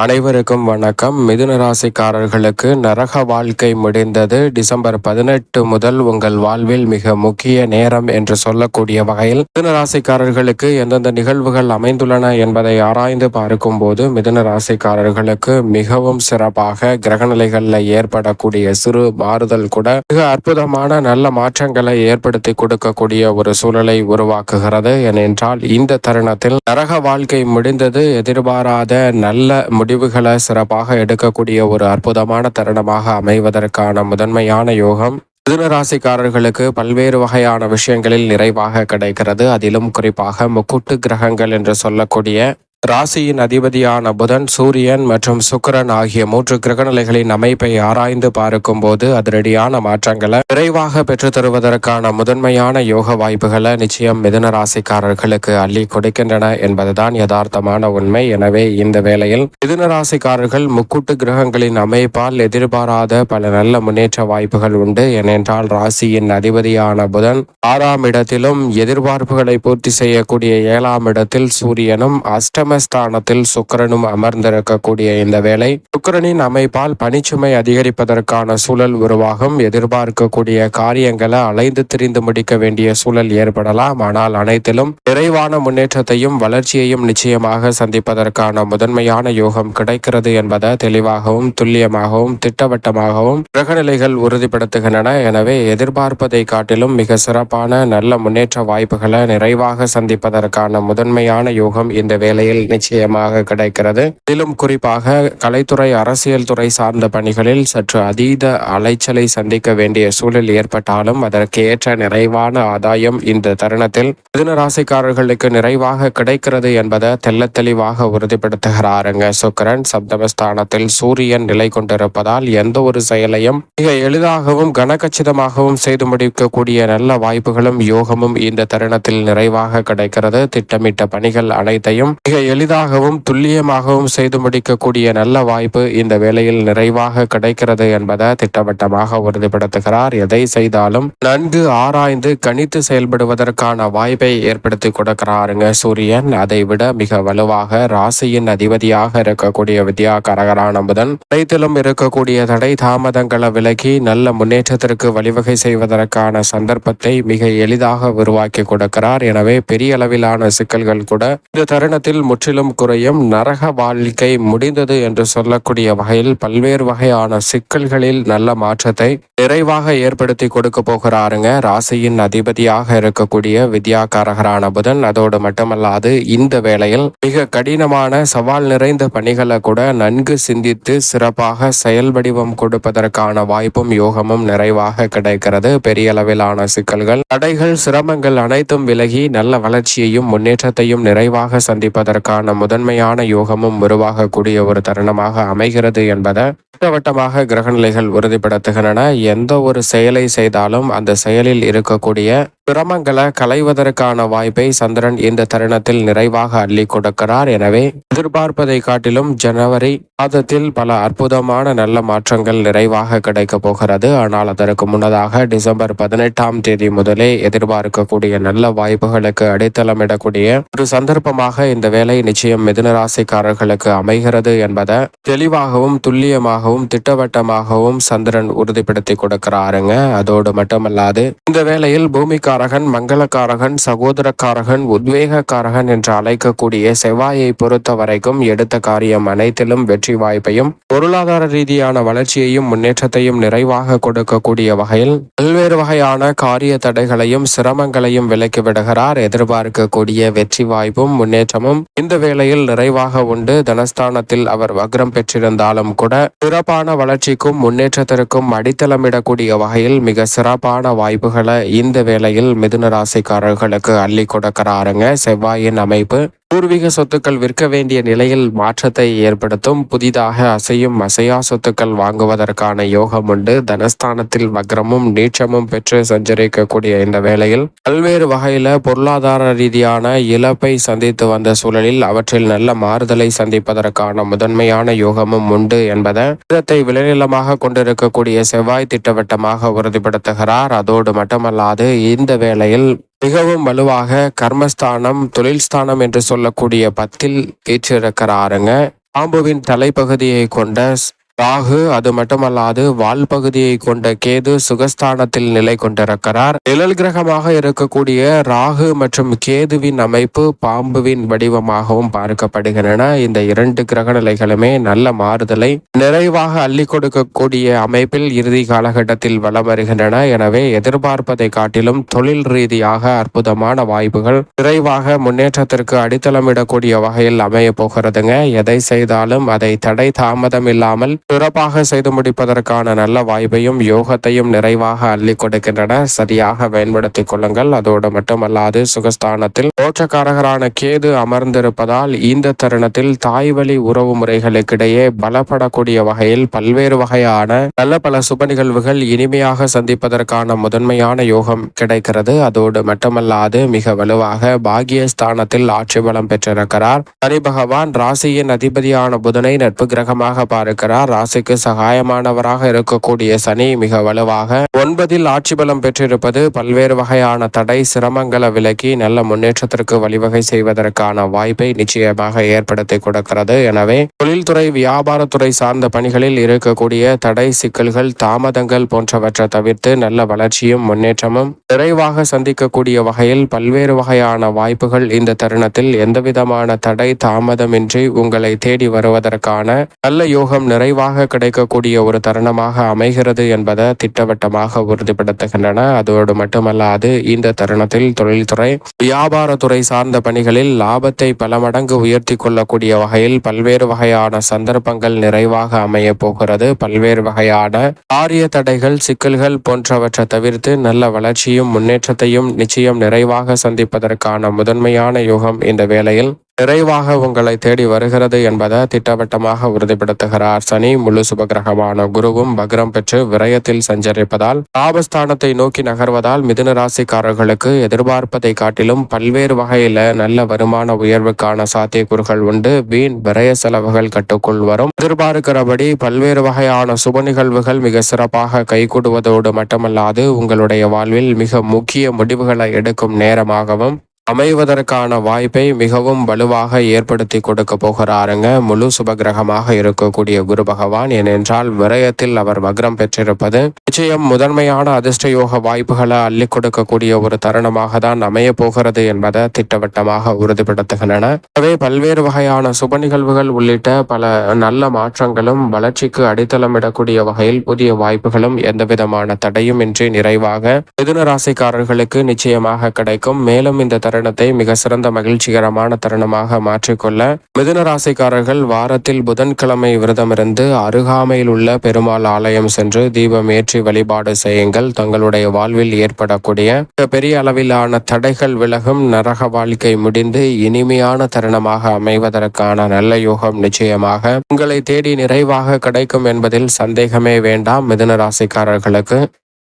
அனைவருக்கும் வணக்கம். மிதுன ராசிக்காரர்களுக்கு நரக வாழ்க்கை முடிந்தது. டிசம்பர் பதினெட்டு முதல் உங்கள் வாழ்வில் மிக முக்கிய நேரம் என்று சொல்லக்கூடிய வகையில் மிதுன ராசிக்காரர்களுக்கு எந்தெந்த நிகழ்வுகள் அமைந்துள்ளன என்பதை ஆராய்ந்து பார்க்கும்போது மிதுன ராசிக்காரர்களுக்கு மிகவும் சிறப்பாக கிரகநிலைகளில் ஏற்படக்கூடிய சிறு மாறுதல் கூட மிக அற்புதமான நல்ல மாற்றங்களை ஏற்படுத்தி கொடுக்கக்கூடிய ஒரு சூழலை உருவாக்குகிறது. ஏனென்றால் இந்த தருணத்தில் நரக வாழ்க்கை முடிந்தது. எதிர்பாராத நல்ல முடிவுகளை சிறப்பாக எடுக்கக்கூடிய ஒரு அற்புதமான தருணமாக அமைவதற்கான முதன்மையான யோகம் மிதுன ராசிக்காரர்களுக்கு பல்வேறு வகையான விஷயங்களில் நிறைவாக கிடைக்கிறது. அதிலும் குறிப்பாக முக்கூட்டு கிரகங்கள் என்று சொல்லக்கூடிய ராசியின் அதிபதியான புதன் சூரியன் மற்றும் சுக்கிரன் ஆகிய மூன்று கிரகநிலைகளின் அமைப்பை ஆராய்ந்து பார்க்கும்போது அதிரடியான மாற்றங்களை விரைவாக பெற்றுத் தருவதற்கான முதன்மையான யோக வாய்ப்புகளை நிச்சயம் மிதன ராசிக்காரர்களுக்கு அள்ளி கொடுக்கின்றன என்பதுதான் யதார்த்தமான உண்மை. எனவே இந்த வேளையில் மிதுன ராசிக்காரர்கள் முக்கூட்டு கிரகங்களின் அமைப்பால் எதிர்பாராத பல நல்ல முன்னேற்ற வாய்ப்புகள் உண்டு. ஏனென்றால் ராசியின் அதிபதியான புதன் ஆறாம் இடத்திலும் எதிர்பார்ப்புகளை பூர்த்தி செய்யக்கூடிய ஏழாம் இடத்தில் சூரியனும் அஷ்டம ஸ்தானத்தில் சுக்கரனும் அமர்ந்திருக்கக்கூடிய இந்த வேலை சுக்கரனின் அமைப்பால் பணிச்சுமை அதிகரிப்பதற்கான சூழல் உருவாகும். எதிர்பார்க்கக்கூடிய காரியங்களை அலைந்து திரிந்து முடிக்க வேண்டிய சூழல் ஏற்படலாம். ஆனால் அனைத்திலும் விரைவான முன்னேற்றத்தையும் வளர்ச்சியையும் நிச்சயமாக சந்திப்பதற்கான முதன்மையான யோகம் கிடைக்கிறது என்பதை தெளிவாகவும் துல்லியமாகவும் திட்டவட்டமாகவும் கிரகநிலைகள் உறுதிப்படுத்துகின்றன. எனவே எதிர்பார்ப்பதை காட்டிலும் மிக சிறப்பான நல்ல முன்னேற்ற வாய்ப்புகளை நிறைவாக சந்திப்பதற்கான முதன்மையான யோகம் இந்த வேளையில் நிச்சயமாக கிடைக்கிறது. இதிலும் குறிப்பாக கலைத்துறை அரசியல் துறை சார்ந்த பணிகளில் சற்று அதீத அலைச்சலை சந்திக்க வேண்டிய சூழல் ஏற்பட்டாலும் அதற்கு ஏற்ற நிறைவான ஆதாயம் இந்த தருணத்தில் மிதுன ராசிக்காரர்களுக்கு நிறைவாக கிடைக்கிறது என்பதை தெல்ல தெளிவாக உறுதிப்படுத்துகிறாருங்க. சுக்கரன் சப்தமஸ்தானத்தில் சூரியன் நிலை கொண்டிருப்பதால் எந்த ஒரு செயலையும் மிக எளிதாகவும் கனகச்சிதமாகவும் செய்து முடிக்கக்கூடிய நல்ல வாய்ப்புகளும் யோகமும் இந்த தருணத்தில் நிறைவாக கிடைக்கிறது. திட்டமிட்ட பணிகள் அனைத்தையும் மிக எளிதாகவும் துல்லியமாகவும் செய்து முடிக்கக்கூடிய நல்ல வாய்ப்பு இந்த வேலையில் நிறைவாக கிடைக்கிறது என்பதை திட்டவட்டமாக உறுதிப்படுத்துகிறார். எதை செய்தாலும் நன்கு ஆராய்ந்து கணித்து செயல்படுவதற்கான வாய்ப்பை ஏற்படுத்தி கொடுக்கிறாருங்க சூரியன். அதை விட மிக வலுவாக ராசியின் அதிபதியாக இருக்கக்கூடிய வித்யா கரகரான புதன் அனைத்திலும் இருக்கக்கூடிய தடை தாமதங்களை விலகி நல்ல முன்னேற்றத்திற்கு வழிவகை செய்வதற்கான சந்தர்ப்பத்தை மிக எளிதாக உருவாக்கி கொடுக்கிறார். எனவே பெரிய அளவிலான சிக்கல்கள் கூட இந்த தருணத்தில் முற்றிலும் குறையும். நரக வாழ்க்கை முடிந்தது என்று சொல்லக்கூடிய வகையில் பல்வேறு வகையான சிக்கல்களில் நல்ல மாற்றத்தை நிறைவாக ஏற்படுத்தி கொடுக்க போகிறாருங்க. ராசியின் அதிபதியாக இருக்கக்கூடிய வித்யாகாரகரான புதன் அதோடு மட்டுமல்லாது இந்த வேளையில் மிக கடினமான சவால் நிறைந்த பணிகளை கூட நன்கு சிந்தித்து சிறப்பாக செயல் வடிவம் கொடுப்பதற்கான வாய்ப்பும் யோகமும் நிறைவாக கிடைக்கிறது. பெரிய அளவிலான சிக்கல்கள் தடைகள் சிரமங்கள் அனைத்தும் விலகி நல்ல வளர்ச்சியையும் முன்னேற்றத்தையும் நிறைவாக சந்திப்பதற்கு அதற்கான முதன்மையான யோகமும் உருவாகக்கூடிய ஒரு தருணமாக அமைகிறது என்பதை திட்டவட்டமாக கிரகநிலைகள் உறுதிப்படுத்துகின்றன. எந்த ஒரு செயலை செய்தாலும் அந்த செயலில் இருக்கக்கூடிய சிரமங்களை களைவதற்கான வாய்ப்பை சந்திரன் இந்த தருணத்தில் நிறைவாக அள்ளி கொடுக்கிறார். எனவே எதிர்பார்ப்பதை காட்டிலும் ஜனவரி மாதத்தில் பல அற்புதமான நல்ல மாற்றங்கள் நிறைவாக கிடைக்க போகிறது. ஆனால் அதற்கு முன்னதாக டிசம்பர் பதினெட்டாம் தேதி முதலே எதிர்பார்க்கக்கூடிய நல்ல வாய்ப்புகளுக்கு அடித்தளமிடக்கூடிய ஒரு சந்தர்ப்பமாக இந்த வேலை நிச்சயம் மிதுனராசிக்காரர்களுக்கு அமைகிறது என்பதை தெளிவாகவும் துல்லியமாகவும் திட்டவட்டமாகவும் சந்திரன் உறுதிப்படுத்தி கொடுக்கிறாருங்க. அதோடு மட்டுமல்லாது இந்த வேளையில் பூமிக்காரகன் மங்களக்காரகன் சகோதரக்காரகன் உத்வேகக்காரகன் என்று அழைக்கக்கூடிய செவ்வாயை பொறுத்த வரைக்கும் எடுத்த காரியம் அனைத்திலும் வெற்றி வாய்ப்பையும் பொருளாதார ரீதியான வளர்ச்சியையும் முன்னேற்றத்தையும் நிறைவாக கொடுக்கக்கூடிய வகையில் பல்வேறு வகையான காரிய தடைகளையும் சிரமங்களையும் விலக்கி விடுகிறார். எதிர்பார்க்கக்கூடிய வெற்றி வாய்ப்பும் முன்னேற்றமும் இந்த வேளையில் நிறைவாக உண்டு. தனஸ்தானத்தில் அவர் வக்ரம் பெற்றிருந்தாலும் கூட சிறப்பான வளர்ச்சிக்கும் முன்னேற்றத்திற்கும் அடித்தளமிடக்கூடிய வகையில் மிக சிறப்பான வாய்ப்புகளை இந்த வேளையில் மிதுன ராசிக்காரர்களுக்கு அள்ளி கொடுக்கிறாருங்க. செவ்வாயின் அமைப்பு பூர்வீக சொத்துக்கள் விற்க வேண்டிய நிலையில் மாற்றத்தை ஏற்படுத்தும் புதிதாக அசையும் அசையா சொத்துக்கள் வாங்குவதற்கான யோகம் உண்டு. தனஸ்தானத்தில் வக்ரமும் நீச்சமும் பெற்று சஞ்சரிக்கக்கூடிய இந்த வேளையில் பல்வேறு வகையில பொருளாதார ரீதியான இழப்பை சந்தித்து வந்த சூழலில் அவற்றில் நல்ல மாறுதலை சந்திப்பதற்கான முதன்மையான யோகமும் உண்டு என்பதை இடத்தை விளைநிலமாக கொண்டிருக்கக்கூடிய செவ்வாய் திட்டவட்டமாக உறுதிப்படுத்துகிறார். அதோடு மட்டுமல்லாது இந்த வேளையில் மிகவும் வலுவாக கர்மஸ்தானம் தொழில் ஸ்தானம் என்று சொல்லக்கூடிய பத்தில் வீற்றிருக்கிறாருங்க பாம்புவின் தலைப்பகுதியை கொண்ட ராகு அது மட்டுமல்லாது வால் பகுதியை கொண்ட கேது சுகஸ்தானத்தில் நிலை கொண்டிருக்கிறார். நிழல் கிரகமாக இருக்கக்கூடிய ராகு மற்றும் கேதுவின் அமைப்பு பாம்புவின் வடிவமாகவும் பார்க்கப்படுகின்றன. இந்த இரண்டு கிரக நிலைகளுமே நல்ல மாறுதலை நிறைவாக அள்ளி கொடுக்கக்கூடிய அமைப்பில் இறுதி காலகட்டத்தில் வலம் வருகின்றன. எனவே எதிர்பார்ப்பதை காட்டிலும் தொழில் ரீதியாக அற்புதமான வாய்ப்புகள் விரைவாக முன்னேற்றத்திற்கு அடித்தளமிடக்கூடிய வகையில் அமைய போகிறதுங்க. எதை செய்தாலும் அதை தடை தாமதம் இல்லாமல் சிறப்பாக செய்து முடிப்பதற்கான நல்ல வாய்ப்பையும் யோகத்தையும் நிறைவாக அள்ளி கொடுக்கின்றன. சரியாக பயன்படுத்திக் கொள்ளுங்கள். அதோடு மட்டுமல்லாது சுகஸ்தானத்தில் தோற்றக்காரகரான கேது அமர்ந்திருப்பதால் இந்த தருணத்தில் தாய் வழி உறவு முறைகளுக்கிடையே பலப்படக்கூடிய வகையில் பல்வேறு வகையான நல்ல பல சுப நிகழ்வுகள் இனிமையாக சந்திப்பதற்கான முதன்மையான யோகம் கிடைக்கிறது. அதோடு மட்டுமல்லாது மிக வலுவாக பாகியஸ்தானத்தில் ஆட்சி பலம் பெற்றிருக்கிறார். சனி பகவான் ராசியின் அதிபதியான புதனை நட்பு கிரகமாக பார்க்கிறார். ராசிக்கு சகாயமானவராக இருக்கக்கூடிய சனி மிக வலுவாக ஒன்பதில் ஆட்சி பலம் பெற்றிருப்பது பல்வேறு வகையான தடை சிரமங்களை விலக்கி நல்ல முன்னேற்றத்திற்கு வழிவகை செய்வதற்கான வாய்ப்பை நிச்சயமாக ஏற்படுத்தி கொடுக்கிறது. எனவே தொழில்துறை வியாபாரத்துறை சார்ந்த பணிகளில் இருக்கக்கூடிய தடை சிக்கல்கள் தாமதங்கள் போன்றவற்றை தவிர்த்து நல்ல வளர்ச்சியும் முன்னேற்றமும் விரைவாக சந்திக்கக்கூடிய வகையில் பல்வேறு வகையான வாய்ப்புகள் இந்த தருணத்தில் எந்தவிதமான தடை தாமதமின்றி உங்களை தேடி வருவதற்கான நல்ல யோகம் நிறைவாக கிடைக்கக்கூடிய ஒரு தருணமாக அமைகிறது என்பதை திட்டவட்டமாக உறுதிப்படுத்துகின்றன. அதோடு மட்டுமல்லாது இந்த தருணத்தில் தொழில்துறை வியாபாரத்துறை சார்ந்த பணிகளில் லாபத்தை பல மடங்கு உயர்த்தி கொள்ளக்கூடிய வகையில் பல்வேறு வகையான சந்தர்ப்பங்கள் நிறைவாக அமைய போகிறது. பல்வேறு வகையான காரிய தடைகள் சிக்கல்கள் போன்றவற்றை தவிர்த்து நல்ல வளர்ச்சியும் முன்னேற்றத்தையும் நிச்சயம் நிறைவாக சந்திப்பதற்கான முதன்மையான யுகம் இந்த வேளையில் நிறைவாக உங்களை தேடி வருகிறது என்பதை திட்டவட்டமாக உறுதிப்படுத்துகிறார் சனி. முழு சுபகிரகமான குருவும் பக்ரம் பெற்று விரயத்தில் சஞ்சரிப்பதால் லாபஸ்தானத்தை நோக்கி நகர்வதால் மிதுன ராசிக்காரர்களுக்கு எதிர்பார்ப்பதை காட்டிலும் பல்வேறு வகையில நல்ல வருமான உயர்வுக்கான சாத்தியக்கூறுகள் உண்டு. வீண் விரய செலவுகள் கட்டுக்குள் வரும். எதிர்பார்க்கிறபடி பல்வேறு வகையான சுப நிகழ்வுகள் மிக சிறப்பாக கைகூடுவதோடு மட்டுமல்லாது உங்களுடைய வாழ்வில் மிக முக்கிய முடிவுகளை எடுக்கும் நேரமாகவும் அமைவதற்கான வாய்ப்பை மிகவும் வலுவாக ஏற்படுத்தி கொடுக்க போகிறாருங்க. முழு சுபகிரகமாக இருக்கக்கூடிய குரு பகவான். ஏனென்றால் விரயத்தில் அவர் வக்ரம் பெற்றிருப்பது நிச்சயம் முதன்மையான அதிர்ஷ்ட யோக வாய்ப்புகளை அள்ளி கொடுக்கக்கூடிய ஒரு தருணமாக தான் அமைய போகிறது என்பதை திட்டவட்டமாக உறுதிப்படுத்துகின்றன. எனவே பல்வேறு வகையான சுப நிகழ்வுகள் உள்ளிட்ட பல நல்ல மாற்றங்களும் வளர்ச்சிக்கு அடித்தளமிடக்கூடிய வகையில் புதிய வாய்ப்புகளும் எந்தவிதமான தடையும் இன்றி நிறைவாக மிதுன ராசிக்காரர்களுக்கு நிச்சயமாக கிடைக்கும். மேலும் இந்த தருணத்தை மிக சிறந்த மகிழ்ச்சிகரமான தருணமாக மாற்றிக்கொள்ள மிதுன ராசிக்காரர்கள் வாரத்தில் புதன்கிழமை விரதமிருந்து அருகாமையில் உள்ள பெருமாள் ஆலயம் சென்று தீபம் ஏற்றி வழிபாடு செய்யுங்கள். தங்களுடைய வாழ்வில் ஏற்படக்கூடிய பெரிய அளவிலான தடைகள் விலகும். நரக வாழ்க்கை முடிந்து இனிமையான தருணமாக அமைவதற்கான நல்ல யோகம் நிச்சயமாக உங்களை தேடி நிறைவாக கிடைக்கும் என்பதில் சந்தேகமே வேண்டாம். மிதுன ராசிக்காரர்களுக்கு